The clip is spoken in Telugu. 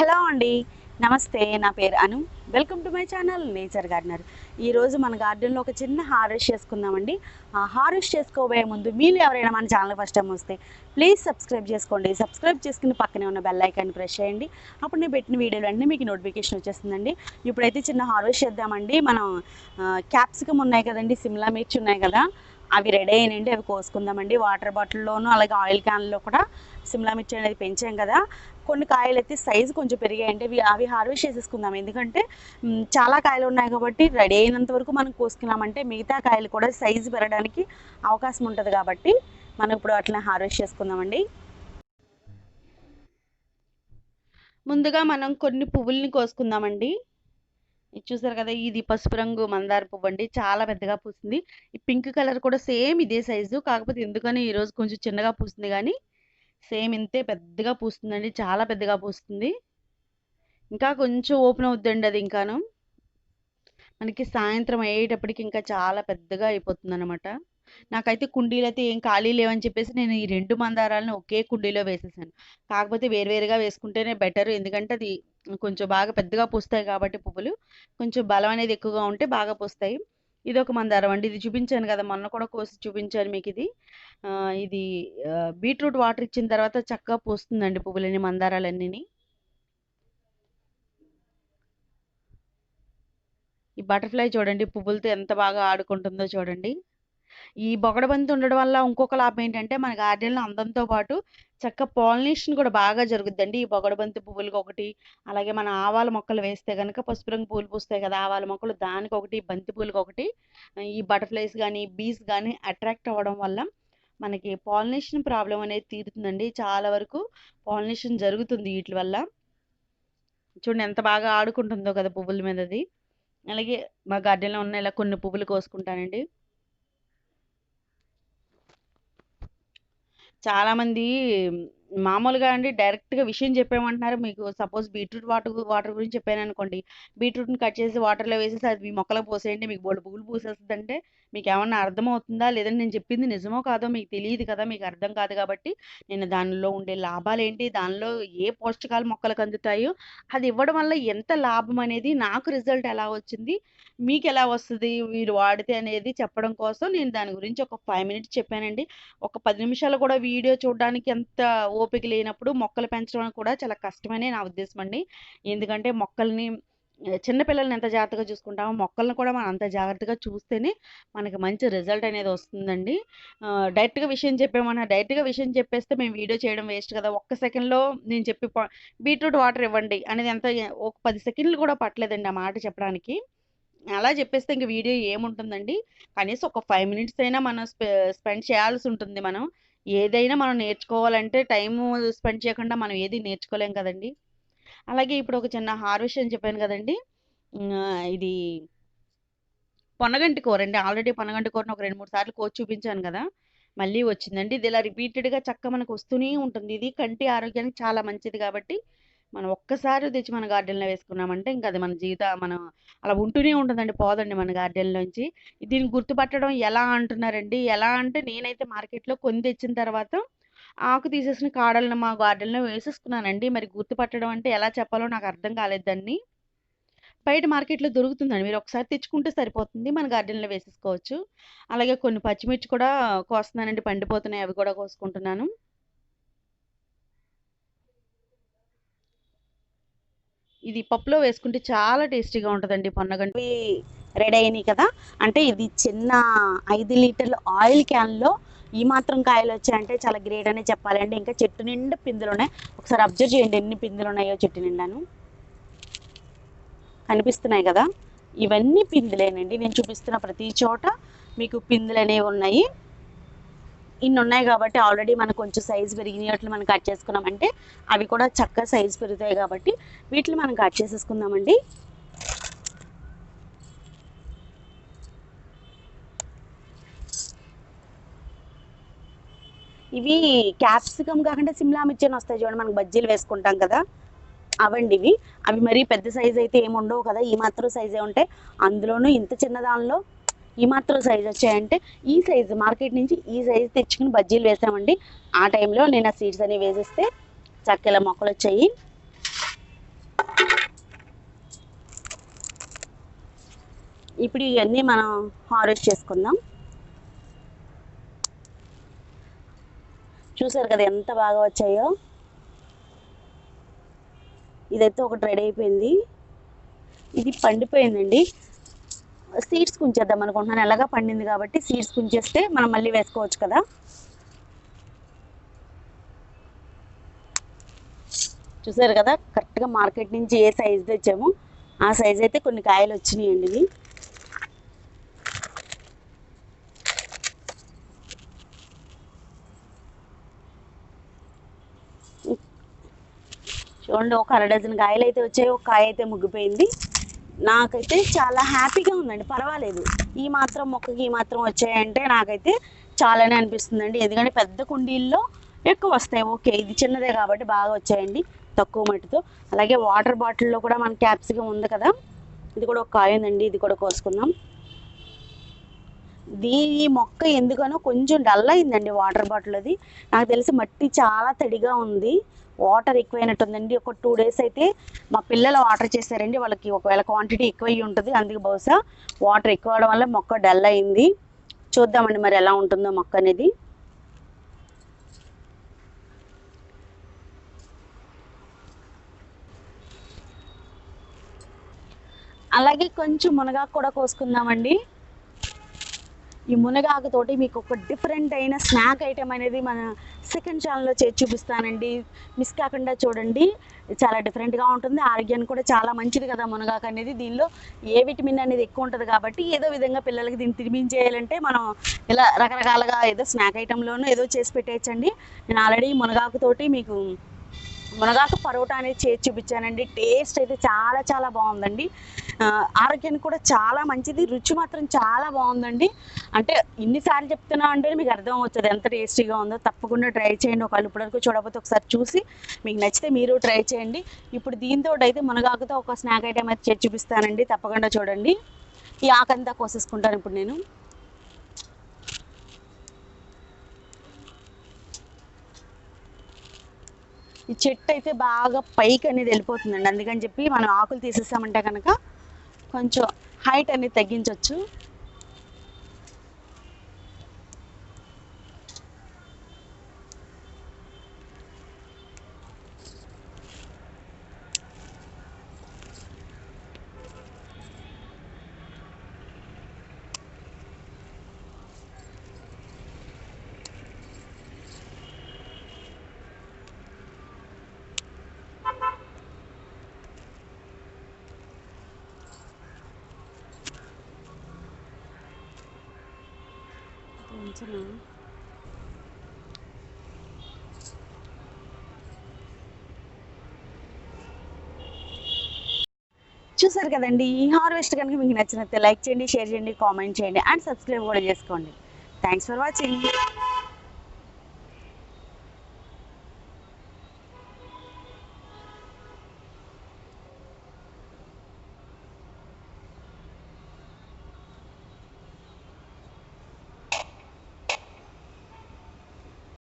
హలో అండి. నమస్తే నా పేరు Anu. Welcome to my channel nature gardener. ఈరోజు మన గార్డెన్లో ఒక చిన్న హార్వెస్ట్ చేసుకుందామండి. ఆ హార్వెస్ట్ చేసుకోబోయే ముందు మీరు ఎవరైనా మన ఛానల్ ఫస్ట్ టైం వస్తే ప్లీజ్ సబ్స్క్రైబ్ చేసుకోండి. సబ్స్క్రైబ్ చేసుకుని పక్కనే ఉన్న బెల్ ఐకాన్ని ప్రెస్ చేయండి. అప్పుడు నేను పెట్టిన వీడియోలు అన్నీ మీకు నోటిఫికేషన్ వచ్చేస్తుందండి. ఇప్పుడైతే చిన్న హార్వెస్ట్ చేద్దామండి. మనం క్యాప్సికమ్ ఉన్నాయి కదండి సిమ్లా మిర్చి ఉన్నాయి కదా. అవి రెడీ అయినండి అవి కోసుకుందామండి. వాటర్ బాటిల్లోనూ అలాగే ఆయిల్ క్యాన్లో కూడా సిమ్లా మిర్చి అనేది పెంచాం కదా. కొన్ని కాయలు అయితే సైజు కొంచెం పెరిగాయండి. అవి అవి హార్వెస్ట్ చేసేసుకుందాం. ఎందుకంటే చాలా కాయలు ఉన్నాయి కాబట్టి రెడీ అయినంత వరకు మనం కోసుకున్నామంటే మిగతా కాయలు కూడా సైజు పెరగడానికి అవకాశం ఉంటుంది కాబట్టి మనం ఇప్పుడు అట్లా హార్వెస్ట్ చేసుకుందామండి. ముందుగా మనం కొన్ని పువ్వుల్ని కోసుకుందామండి. ఇది చూసారు కదా ఇది పసుపు రంగు మందార పువ్వు అండి. చాలా పెద్దగా పూస్తుంది ఈ పింక్ కలర్ కూడా సేమ్ ఇదే సైజు. కాకపోతే ఎందుకని ఈరోజు కొంచెం చిన్నగా పూస్తుంది కానీ సేమ్ ఇంతే పెద్దగా పూస్తుందండి. చాలా పెద్దగా పూస్తుంది. ఇంకా కొంచెం ఓపెన్ అవుద్దండి అది ఇంకాను. మనకి సాయంత్రం అయ్యేటప్పటికి ఇంకా చాలా పెద్దగా అయిపోతుంది అనమాట నాకైతే కుండీలు అయితే ఏం ఖాళీ లేవని చెప్పేసి నేను ఈ రెండు మందారాలను ఒకే కుండీలో వేసేసాను. కాకపోతే వేరువేరుగా వేసుకుంటేనే బెటర్ ఎందుకంటే అది కొంచెం బాగా పెద్దగా పూస్తాయి కాబట్టి పువ్వులు. కొంచెం బలం అనేది ఎక్కువగా ఉంటే బాగా పూస్తాయి. ఇది ఒక మందారం అండి. ఇది చూపించాను కదా మొన్న కూడా కోసి చూపించాను మీకు ఇది ఇది బీట్రూట్ వాటర్ ఇచ్చిన తర్వాత చక్కగా పూస్తుందండి పువ్వులని మందారాలన్నీ ఈ బటర్ఫ్లై చూడండి పువ్వులతో ఎంత బాగా ఆడుకుంటుందో చూడండి. ఈ బొగడబంతి ఉండడం వల్ల ఇంకొక లాభం ఏంటంటే మన గార్డెన్లో అందంతో పాటు చక్క పాలినేషన్ కూడా బాగా జరుగుద్దండి. ఈ బొగడబంతి పువ్వులకి ఒకటి అలాగే మన ఆవాల మొక్కలు వేస్తే కనుక పసుపు రంగు పూలు పూస్తాయి కదా ఆవాల మొక్కలు దానికి ఒకటి బంతి పూలకి ఒకటి. ఈ బటర్ఫ్లైస్ కానీ బీస్ కానీ అట్రాక్ట్ అవ్వడం వల్ల మనకి పాలినేషన్ ప్రాబ్లం అనేది తీరుతుందండి. చాలా వరకు పాలినేషన్ జరుగుతుంది వీటి వల్ల. చూడండి ఎంత బాగా ఆడుకుంటుందో కదా పువ్వుల మీద అది అలాగే మా గార్డెన్లో ఉన్న ఇలా కొన్ని పువ్వులు కోసుకుంటానండి. చాలామంది మామూలుగా అండి డైరెక్ట్గా విషయం చెప్పామంటున్నారు మీకు సపోజ్ బీట్రూట్ వాటర్ వాటర్ గురించి చెప్పాను అనుకోండి. బీట్రూట్ని కట్ చేసి వాటర్లో వేసేసి అది మీ మొక్కలకు పోసేయండి. మీకు బోల్డ్ పువ్వులు పూసేస్తుంది అంటే మీకు ఏమన్నా అర్థమవుతుందా? లేదంటే నేను చెప్పింది నిజమో కాదో మీకు తెలియదు కదా? మీకు అర్థం కాదు కాబట్టి నేను దానిలో ఉండే లాభాలు ఏంటి? దానిలో ఏ పోషకాలు మొక్కలకు అందుతాయో అది ఇవ్వడం వల్ల ఎంత లాభం అనేది నాకు రిజల్ట్ ఎలా వచ్చింది? మీకు ఎలా వస్తుంది? మీరు వాడితే అనేది చెప్పడం కోసం నేను దాని గురించి ఒక ఫైవ్ మినిట్స్ చెప్పానండి. ఒక పది నిమిషాలు కూడా వీడియో చూడడానికి ఎంత ఓపిక లేనప్పుడు మొక్కలు పెంచడం కూడా చాలా కష్టమనే నా ఉద్దేశం అండి ఎందుకంటే మొక్కల్ని చిన్నపిల్లల్ని ఎంత జాగ్రత్తగా చూసుకుంటామో మొక్కల్ని కూడా మనం అంత జాగ్రత్తగా చూస్తేనే మనకి మంచి రిజల్ట్ అనేది వస్తుందండి. డైరెక్ట్గా విషయం చెప్పామన్నా డైరెక్ట్గా విషయం చెప్పేస్తే మేము వీడియో చేయడం వేస్ట్ కదా. ఒక్క సెకండ్లో నేను చెప్పి బీట్రూట్ వాటర్ ఇవ్వండి అనేది ఎంత ఒక పది సెకండ్లు కూడా పట్టలేదండి ఆ మాట చెప్పడానికి. అలా చెప్పేస్తే ఇంక వీడియో ఏముంటుందండి? కనీసం ఒక ఫైవ్ మినిట్స్ అయినా మనం స్పెండ్ చేయాల్సి ఉంటుంది మనం. ఏదైనా మనం నేర్చుకోవాలంటే టైం స్పెండ్ చేయకుండా మనం ఏది నేర్చుకోలేం కదండి. అలాగే ఇప్పుడు ఒక చిన్న హార్వెస్ట్ అని చెప్పాను కదండి. ఇది పొన్నగంటి కూర అండి. ఆల్రెడీ పొన్నగంటి కూరని ఒక రెండు మూడు సార్లు కోచి చూపించాను కదా. మళ్ళీ వచ్చిందండి. ఇది ఇలా రిపీటెడ్గా చక్క మనకు వస్తూనే ఉంటుంది. ఇది కంటి ఆరోగ్యానికి చాలా మంచిది కాబట్టి మనం ఒక్కసారి తెచ్చి మన గార్డెన్లో వేసుకున్నామంటే ఇంకా అది మన జీవిత మనం అలా ఉంటూనే ఉంటుందండి. పోదండి మన గార్డెన్లోంచి దీన్ని గుర్తుపట్టడం ఎలా అంటున్నారండి? ఎలా అంటే నేనైతే మార్కెట్లో కొని తెచ్చిన తర్వాత ఆకు తీసేసిన కాడలను మా గార్డెన్లో వేసేసుకున్నానండి. మరి గుర్తుపట్టడం అంటే ఎలా చెప్పాలో నాకు అర్థం కాలేదు దాన్ని. బయట మార్కెట్లో దొరుకుతుందండి. మీరు ఒకసారి తెచ్చుకుంటే సరిపోతుంది. మన గార్డెన్లో వేసేసుకోవచ్చు. అలాగే కొన్ని పచ్చిమిర్చి కూడా కోస్తున్నానండి. పండిపోతున్నాయి. అవి కూడా కోసుకుంటున్నాను. ఇది పప్పులో వేసుకుంటే చాలా టేస్టీగా ఉంటుందండి పొన్నగంటి. రెడీ అయినాయి కదా? అంటే ఇది చిన్న ఐదు లీటర్ల ఆయిల్ క్యాన్లో ఈ మాత్రం కాయలు వచ్చాయంటే చాలా గ్రేట్ అనే చెప్పాలండి. ఇంకా చెట్టు నిండా పిందులు ఉన్నాయి. ఒకసారి అబ్జర్వ్ చేయండి ఎన్ని పిందులు ఉన్నాయో చెట్టు నిండాను. కనిపిస్తున్నాయి కదా? ఇవన్నీ పిందులేనండి. నేను చూపిస్తున్న ప్రతి చోట మీకు పిందులు అనేవి ఉన్నాయి. ఇన్ని ఉన్నాయి కాబట్టి ఆల్రెడీ మనకు కొంచెం సైజు పెరిగినట్లు మనం కట్ చేసుకున్నామంటే అవి కూడా చక్కగా సైజు పెరుగుతాయి కాబట్టి వీటిని మనం కట్ చేసేసుకుందామండి. ఇవి క్యాప్సికమ్ కాకుండా సిమ్లా మిర్చిని వస్తాయి చూడండి. మనం బజ్జీలు వేసుకుంటాం కదా. అవండి ఇవి. అవి మరీ పెద్ద సైజ్ అయితే ఏమి ఉండవు కదా. ఈ మాత్రం సైజే ఉంటాయి. అందులోనూ ఇంత చిన్న దానిలో ఈ మాత్రం సైజ్ వచ్చాయంటే ఈ సైజు మార్కెట్ నుంచి ఈ సైజు తెచ్చుకుని బజ్జీలు వేసామండి. ఆ టైంలో నేను ఆ సీడ్స్ అనేవి వేసేస్తే చక్కెల మొక్కలు వచ్చాయి. ఇప్పుడు ఇవన్నీ మనం హార్వెస్ట్ చేసుకుందాం. చూసారు కదా ఎంత బాగా వచ్చాయో? ఇదైతే ఒకటి రెడీ అయిపోయింది. ఇది పండిపోయిందండి. సీడ్స్ కుంచేద్దాం అనుకుంటున్నాను. ఎలాగా పండింది కాబట్టి సీడ్స్ కుంచేస్తే మనం మళ్ళీ వేసుకోవచ్చు కదా. చూసారు కదా కరెక్ట్గా మార్కెట్ నుంచి ఏ సైజు తెచ్చామో? ఆ సైజ్ అయితే కొన్ని కాయలు వచ్చినాయండి ఇవి. చూడండి ఒక అర డజన్ కాయలు అయితే వచ్చాయి ఒక కాయ అయితే ముగ్గిపోయింది. నాకైతే చాలా హ్యాపీగా ఉందండి. పర్వాలేదు. ఈ మాత్రం మొక్కకి ఈ మాత్రం వచ్చాయంటే నాకైతే చాలానే అనిపిస్తుందండి. ఎందుకంటే పెద్ద కుండీల్లో ఎక్కువ వస్తాయి. ఓకే ఇది చిన్నదే కాబట్టి బాగా వచ్చాయండి. తక్కువ మట్టితో. అలాగే వాటర్ బాటిల్లో కూడా మన క్యాప్సికం ఉంది కదా. ఇది కూడా ఒక కాయ ఉందండి ఇది కూడా కోసుకుందాం. దీని మొక్క ఎందుకనో కొంచెం డల్ అయిందండి వాటర్ బాటిల్ అది. నాకు తెలిసి మట్టి చాలా తడిగా ఉంది. వాటర్ ఎక్కువైనట్టుందండి. ఒక టూ డేస్ అయితే మా పిల్లలు వాటర్ చేశారండి. వాళ్ళకి ఒకవేళ క్వాంటిటీ ఎక్కువ అయ్యి ఉంటుంది అందుకే బహుశా వాటర్ ఎక్కువ అవడం వల్ల మొక్క డల్ అయింది. చూద్దామండి మరి ఎలా ఉంటుందో మొక్క అనేది. అలాగే కొంచెం మునగాకు కూడా కోసుకుందామండి. ఈ మునగాకుతోటి మీకు ఒక డిఫరెంట్ అయిన స్నాక్ ఐటెం అనేది మన సెకండ్ ఛానల్లో చేసి చూపిస్తానండి. మిస్ కాకుండా చూడండి. చాలా డిఫరెంట్గా ఉంటుంది. ఆరోగ్యానికి కూడా చాలా మంచిది కదా మునగాకు అనేది. దీనిలో ఏ విటమిన్ అనేది ఎక్కువ ఉంటుంది కాబట్టి ఏదో విధంగా పిల్లలకి దీన్ని తినిపించేయాలంటే మనం ఇలా రకరకాలుగా ఏదో స్నాక్ ఐటెంలోనూ ఏదో చేసి పెట్టేయచ్చండి. నేను ఆల్రెడీ మునగాకు తోటి మీకు మునగాకు పరోటా అనేది చేసి చూపించానండి. టేస్ట్ అయితే చాలా చాలా బాగుందండి. ఆరోగ్యానికి కూడా చాలా మంచిది. రుచి మాత్రం చాలా బాగుందండి. అంటే ఇన్నిసార్లు చెప్తున్నా అంటే మీకు అర్థం అవుతుంది ఎంత టేస్టీగా ఉందో. తప్పకుండా ట్రై చేయండి. ఒకవేళ ఇప్పటివరకు చూడకపోతే ఒకసారి చూసి మీకు నచ్చితే మీరు ట్రై చేయండి. ఇప్పుడు దీంతో అయితే మునగాకుతో ఒక స్నాక్ ఐటమ్ అయితే చేసి చూపిస్తానండి. తప్పకుండా చూడండి. ఈ ఆకంతా కోసేసుకుంటాను ఇప్పుడు నేను. ఈ చెట్టు అయితే బాగా పైకి అనేది వెళ్ళిపోతుందండి. అందుకని చెప్పి మనం ఆకులు తీసేసామంటే కనుక కొంచెం హైట్ అనేది తగ్గించవచ్చు చూసారు కదండి ఈ హార్వెస్ట్ కనుక మీకు నచ్చినట్లయితే లైక్ చేయండి షేర్ చేయండి కామెంట్ చేయండి అండ్ సబ్స్క్రైబ్ కూడా చేసుకోండి. Thanks for watching